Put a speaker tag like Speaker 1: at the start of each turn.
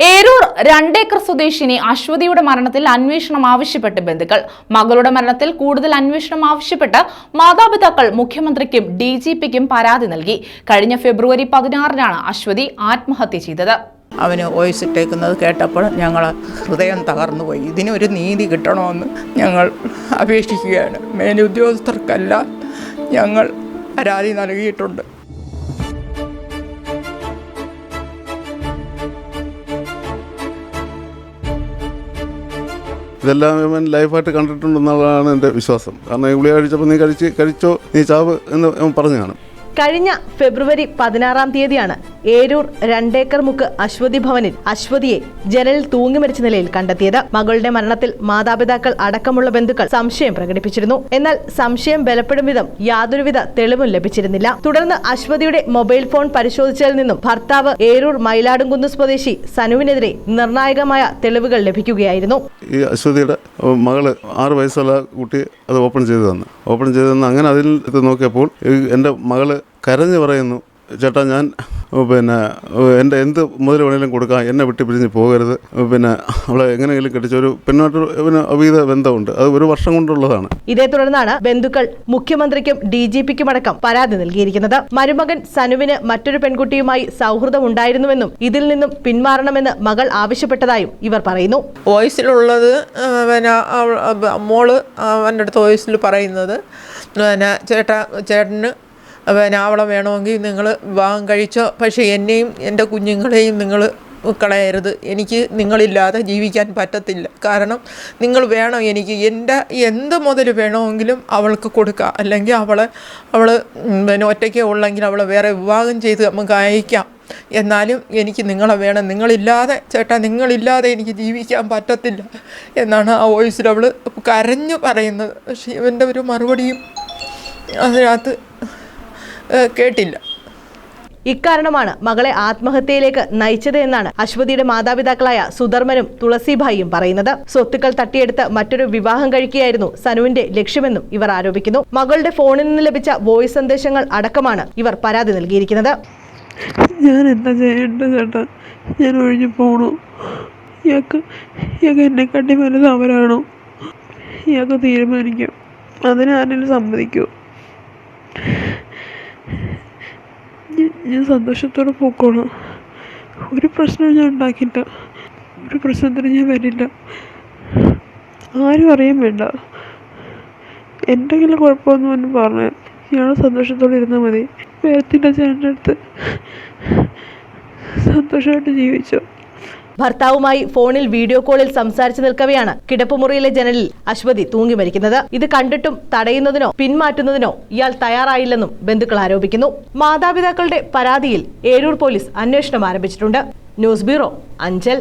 Speaker 1: ഏരൂർ രണ്ടേക്കർ സ്വദേശിനി അശ്വതിയുടെ മരണത്തിൽ അന്വേഷണം ആവശ്യപ്പെട്ട് ബന്ധുക്കൾ. മകളുടെ മരണത്തിൽ കൂടുതൽ അന്വേഷണം ആവശ്യപ്പെട്ട് മാതാപിതാക്കൾ മുഖ്യമന്ത്രിക്കും ഡി ജി പിക്കും പരാതി നൽകി. കഴിഞ്ഞ ഫെബ്രുവരി പതിനാറിനാണ് അശ്വതി ആത്മഹത്യ ചെയ്തത്.
Speaker 2: അവന് വോയിസ് ഇട്ടേക്കുന്നത് കേട്ടപ്പോൾ ഞങ്ങൾ ഹൃദയം തകർന്നുപോയി. ഇതിനൊരു നീതി കിട്ടണമെന്ന് ഞങ്ങൾ അപേക്ഷിക്കുകയാണ്. മേലുദ്യോഗസ്ഥർക്കല്ല ഞങ്ങൾ പരാതി നൽകിയിട്ടുണ്ട്.
Speaker 3: ഇതെല്ലാം ഇവൻ ലൈഫായിട്ട് കണ്ടിട്ടുണ്ടെന്നുള്ളതാണ് എന്റെ വിശ്വാസം. കാരണം ഈ ഗുളിക കഴിച്ചപ്പോൾ നീ കഴിച്ച് കഴിച്ചോ? നീ ചാവ് എന്ന് പറഞ്ഞു കാണും.
Speaker 4: കഴിഞ്ഞ ഫെബ്രുവരി പതിനാറാം തീയതിയാണ് ഏരൂർ രണ്ടേക്കർ മുക്ക് അശ്വതി ഭവനിൽ അശ്വതിയെ ജനലിൽ തൂങ്ങി മരിച്ച നിലയിൽ കണ്ടെത്തിയത്. മകളുടെ മരണത്തിൽ മാതാപിതാക്കൾ അടക്കമുള്ള ബന്ധുക്കൾ സംശയം പ്രകടിപ്പിച്ചിരുന്നു. എന്നാൽ സംശയം ബലപ്പെടും വിധം യാതൊരുവിധ തെളിവും ലഭിച്ചിരുന്നില്ല. തുടർന്ന് അശ്വതിയുടെ മൊബൈൽ ഫോൺ പരിശോധിച്ചതിൽ നിന്നും ഭർത്താവ് ഏരൂർ മയിലാടുംകുന്ന് സ്വദേശി സനുവിനെതിരെ നിർണായകമായ തെളിവുകൾ ലഭിക്കുകയായിരുന്നു.
Speaker 3: ഈ അശ്വതിയുടെ മകൾ ആറ് വയസ്സുള്ള കുട്ടി അത് ഓപ്പൺ ചെയ്ത് തന്നു ഓപ്പൺ ചെയ്ത് തന്ന് അങ്ങനെ അതിൽ നോക്കിയപ്പോൾ എന്റെ മകൾ കരഞ്ഞു പറയുന്നു ചേട്ടാ ഞാൻ പിന്നെ എന്റെ എന്ത് മുതൽ വേണേലും കൊടുക്കാം. എന്നെ വിട്ട് പിരിഞ്ഞ് പോകരുത്. പിന്നെ അവളെ എങ്ങനെയെങ്കിലും കെട്ടിച്ചൊരു പിന്നോട്ട് പിന്നെ അവീത ബന്ധമുണ്ട്. അത് ഒരു വർഷം കൊണ്ടുള്ളതാണ്.
Speaker 4: ഇതേ തുടർന്നാണ് ബന്ധുക്കൾ മുഖ്യമന്ത്രിക്കും ഡി ജി പിക്കും അടക്കം പരാതി നൽകിയിരിക്കുന്നത്. മരുമകൻ സനുവിന് മറ്റൊരു പെൺകുട്ടിയുമായി സൗഹൃദം ഉണ്ടായിരുന്നുവെന്നും ഇതിൽ നിന്നും പിന്മാറണമെന്ന് മകൾ ആവശ്യപ്പെട്ടതായും ഇവർ പറയുന്നു.
Speaker 2: വോയിസിലുള്ളത് പിന്നെ മോൾ അവന്റെ അടുത്ത് വോയിസിൽ പറയുന്നത് പിന്നെ ചേട്ടാ ചേട്ടന് പിന്നെ അവളെ വേണമെങ്കിൽ നിങ്ങൾ വിവാഹം കഴിച്ചോ. പക്ഷേ എന്നെയും എന്റെ കുഞ്ഞുങ്ങളെയും നിങ്ങൾ കളയരുത്. എനിക്ക് നിങ്ങളില്ലാതെ ജീവിക്കാൻ പറ്റത്തില്ല. കാരണം നിങ്ങൾ വേണം എനിക്ക് എന്റെ എന്ത് മുതൽ വേണമെങ്കിലും അവൾക്ക് കൊടുക്കാം. അല്ലെങ്കിൽ അവളെ അവൾ പിന്നെ ഒറ്റയ്ക്ക് ഉള്ളെങ്കിൽ അവളെ വേറെ വിവാഹം ചെയ്ത് നമുക്ക് അയക്കാം. എന്നാലും എനിക്ക് നിങ്ങളെ വേണം. നിങ്ങളില്ലാതെ ചേട്ടാ നിങ്ങളില്ലാതെ എനിക്ക് ജീവിക്കാൻ പറ്റത്തില്ല എന്നാണ് ആ വോയിസിൽ അവൾ കരഞ്ഞു പറയുന്നത്. പക്ഷേ ഇവന്റെ ഒരു മറുപടിയും അതിനകത്ത് കേട്ടില്ല.
Speaker 4: ഇക്കാരണമാണ് മകളെ ആത്മഹത്യയിലേക്ക് നയിച്ചത് എന്നാണ് അശ്വതിയുടെ മാതാപിതാക്കളായ സുധർമ്മനും തുളസിഭായിയും പറയുന്നത്. സ്വത്തുക്കൾ തട്ടിയെടുത്ത് മറ്റൊരു വിവാഹം കഴിക്കുകയായിരുന്നു സനുവിന്റെ ലക്ഷ്യമെന്നും ഇവർ ആരോപിക്കുന്നു. മകളുടെ ഫോണിൽ നിന്ന് ലഭിച്ച വോയിസ് സന്ദേശങ്ങൾ അടക്കമാണ് ഇവർ പരാതി നൽകിയിരിക്കുന്നത്.
Speaker 5: ഞാൻ എന്താ ചെയ്യേണ്ടത് ചേട്ടാ? ഞാൻ ഒഴിഞ്ഞു പോണു. ഇയാൾക്ക് ഇയാൾക്ക് എന്നെക്കാട്ടി വലുത് അവരാണോ ഇയാൾക്ക് തീരുമാനിക്കും. അതിനാരെങ്കിലും സമ്മതിക്കുമോ ഞാൻ- സന്തോഷത്തോടെ പോക്കോളാം. ഒരു പ്രശ്നവും ഞാൻ ഉണ്ടാക്കില്ല ഒരു പ്രശ്നത്തിന് ഞാൻ വരില്ല. ആരും അറിയാൻ വേണ്ട. എന്തെങ്കിലും കുഴപ്പമൊന്നും ഒന്നും പറഞ്ഞു ഞങ്ങൾ സന്തോഷത്തോടെ ഇരുന്നാൽ മതി. പേരത്തിന്റെ ചേട്ടന്റെ അടുത്ത് സന്തോഷമായിട്ട് ജീവിച്ചോ.
Speaker 4: ഭർത്താവുമായി ഫോണിൽ വീഡിയോ കോളിൽ സംസാരിച്ചു നിൽക്കവെയാണ് കിടപ്പുമുറിയിലെ ജനലിൽ അശ്വതി തൂങ്ങി മരിക്കുന്നത്. ഇത് കണ്ടിട്ടും തടയുന്നതിനോ പിന്മാറ്റുന്നതിനോ ഇയാൾ തയ്യാറായില്ലെന്നും ബന്ധുക്കൾ ആരോപിക്കുന്നു. മാതാപിതാക്കളുടെ പരാതിയിൽ ഏരൂർ പോലീസ് അന്വേഷണം ആരംഭിച്ചിട്ടുണ്ട്. News bureau Anchal.